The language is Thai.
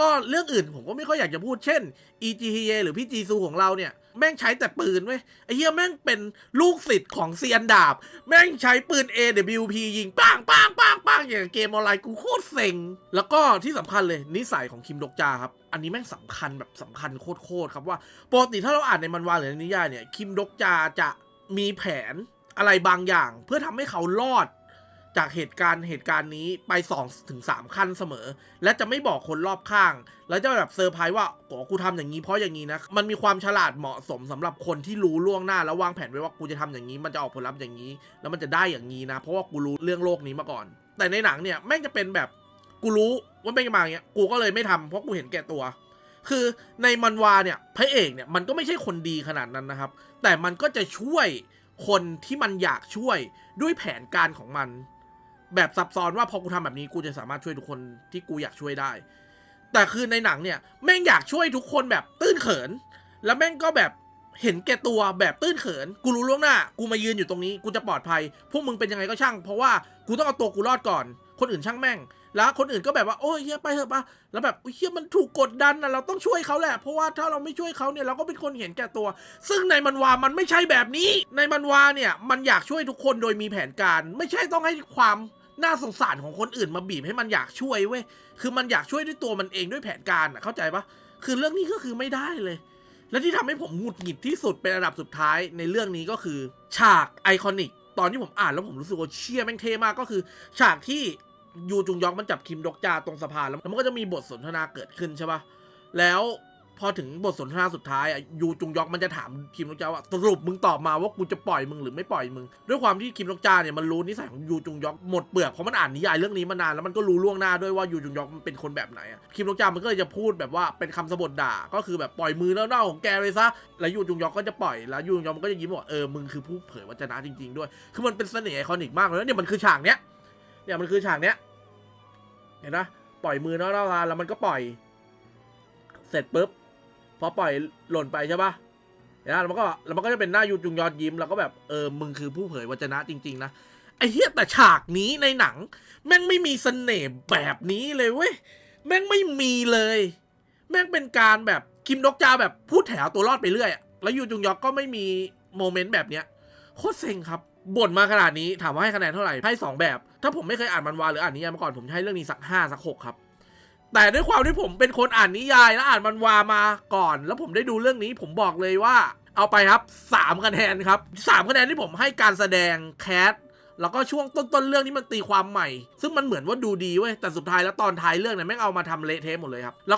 ก็เรื่องอื่นผมก็ไม่ค่อยอยากจะพูดเช่น EGTA หรือพี่จีซูของเราเนี่ย แม่งใช้แต่ปืนเว้ยไอ้เหี้ยแม่งเป็นลูกศิษย์ของเซียนดาบ แม่งใช้ปืน AWP ยิงปังปังปังปังอย่างเกมออนไลน์กูโคตรเซ็ง แล้วก็ที่สำคัญเลยนิสัยของคิมดกจาครับ อันนี้แม่งสำคัญแบบสำคัญโคตรๆครับว่าปกติถ้าเราอ่านในมันวาหรือในนิยายเนี่ยคิมดกจาจะมีแผนอะไรบางอย่าง เพื่อทำให้เขารอด จากเหตุการณ์เหตุการณ์นี้ไป2ถึง3ขั้นเสมอ และจะไม่บอกคนรอบข้าง แล้วจะแบบเซอร์ไพรส์ว่าโอ้กูทำอย่างนี้เพราะอย่างนี้นะมันมีความฉลาดเหมาะสมสำหรับคนที่รู้ล่วงหน้า แล้ววางแผนไว้ว่ากูจะทำอย่างนี้ มันจะออกผลลัพธ์อย่างนี้ แล้วมันจะได้อย่างนี้นะ เพราะว่ากูรู้เรื่องโลกนี้มาก่อน แต่ในหนังเนี่ยแม่งจะเป็นแบบกูรู้ว่าเป็นมาอย่างเงี้ยกูก็เลยไม่ทำเพราะกูเห็นแก่ตัว คือในมันวาเนี่ยพระเอกเนี่ยมันก็ไม่ใช่คนดีขนาดนั้นนะครับ แต่มันก็จะช่วยคนที่มันอยากช่วยด้วยแผนการของมัน แบบซับซ้อนว่าพอกูทำแบบนี้กูจะสามารถช่วยทุกคนที่กูอยากช่วยได้ แต่คือในหนังเนี่ยแม่งอยากช่วยทุกคนแบบตื้นเขิน แล้วแม่งก็แบบเห็นแก่ตัวแบบตื้นเขิน กูรู้ล่วงหน้า กูมายืนอยู่ตรงนี้ กูจะปลอดภัย พวกมึงเป็นยังไงก็ช่าง เพราะว่ากูต้องเอาตัวกูรอดก่อน คนอื่นช่างแม่ง แล้วคนอื่นก็แบบว่า โอ้ยเฮียไปเถอะปะแล้วแบบเฮียมันถูกกดดันนะเราต้องช่วยเขาแหละ เพราะว่าถ้าเราไม่ช่วยเขาเนี่ยเราก็เป็นคนเห็นแก่ตัว ซึ่งในมันวา มันไม่ใช่แบบนี้ ในมันวาเนี่ย มันอยากช่วยทุกคนโดยมีแผนการ ไม่ใช่ต้องให้ความ น่าสงสารของคนอื่นมาบีบให้มันอยากช่วยเว้ย คือมันอยากช่วยด้วยตัวมันเองด้วยแผนการอะเข้าใจปะคือเรื่องนี้ก็คือไม่ได้เลย และที่ทำให้ผมหงุดหงิดที่สุดเป็นระดับสุดท้ายในเรื่องนี้ก็คือ ฉากไอคอนิกตอนที่ผมอ่านแล้วผมรู้สึกว่าเชี่ยแม่งเท่มากก็คือ ฉากที่ยูจุงยองมันจับคิมดกจาตรงสะพานแล้วมันก็จะมีบทสนทนาเกิดขึ้นใช่ปะแล้ว พอถึงบทสนทนาสุดท้ายอะยูจุงยองมันจะถามคิมดกจาว่าสรุปมึงตอบมาว่ากูจะปล่อยมึงหรือไม่ปล่อยมึง ด้วยความที่คิมดกจาเนี่ยมันรู้นิสัยของยูจุงยองหมดเปลือกเพราะมันอ่านนิยายเรื่องนี้มานานแล้วมันก็รู้ล่วงหน้าด้วยว่ายูจุงยองมันเป็นคนแบบไหนอะคิมดกจามันก็เลยจะพูดแบบว่าเป็นคำสบทด่าก็คือแบบปล่อยมือเน่าของแกเลยซะแล้วยูจุงยองก็จะปล่อยแล้วยูจุงยองมันก็จะยิ้มว่าเออมึงคือผู้เผยวจนะจริง ๆ ด้วย คือมันเป็นเสน่ห์ไอคอนิกมากเลยแล้วเนี่ยมันคือฉากเนี้ยเนี่ยมันคือฉากเนี้ยเห็นปะปล่อยมือเน่าแล้วมันก็ปล่อย เสร็จปุ๊บ พอปล่อยหล่นไปใช่ปะนะแล้วมันก็แล้วมันก็จะเป็นหน้ายูจุงยอนยิ้มแล้วก็แบบเออมึงคือผู้เผยวจนะจริง ๆ นะไอ้เหี้ยแต่ฉากนี้ในหนัง แม่งไม่มีเสน่ห์แบบนี้เลยเว้ยแม่งไม่มีเลย แม่งเป็นการแบบคิมดกจาแบบพูดแถวตัวรอดไปเรื่อยแล้วยูจุงยอกก็ไม่มีโมเมนต์แบบเนี้ยโคตรเซ็งครับบ่นมาขนาดนี้ถามว่าให้คะแนนเท่าไหร่ให้สองแบบ ถ้าผมไม่เคยอ่านมันวาหรืออ่านนิยายมาก่อนผมจะให้เรื่องนี้สักห้าสักหกครับ แต่ด้วยความที่ผมเป็นคนอ่านนิยายและอ่านมันวามาก่อน แล้วผมได้ดูเรื่องนี้ผมบอกเลยว่า เอาไปครับสามคะแนนครับสามคะแนนที่ผมให้การแสดงแคสแล้วก็ช่วงต้นๆเรื่องนี้มันตีความใหม่ ซึ่งมันเหมือนว่าดูดีเว้ยแต่สุดท้ายแล้วตอนท้ายเรื่องเนี่ยแม่งเอามาทำเละเทะหมดเลยครับแล้ว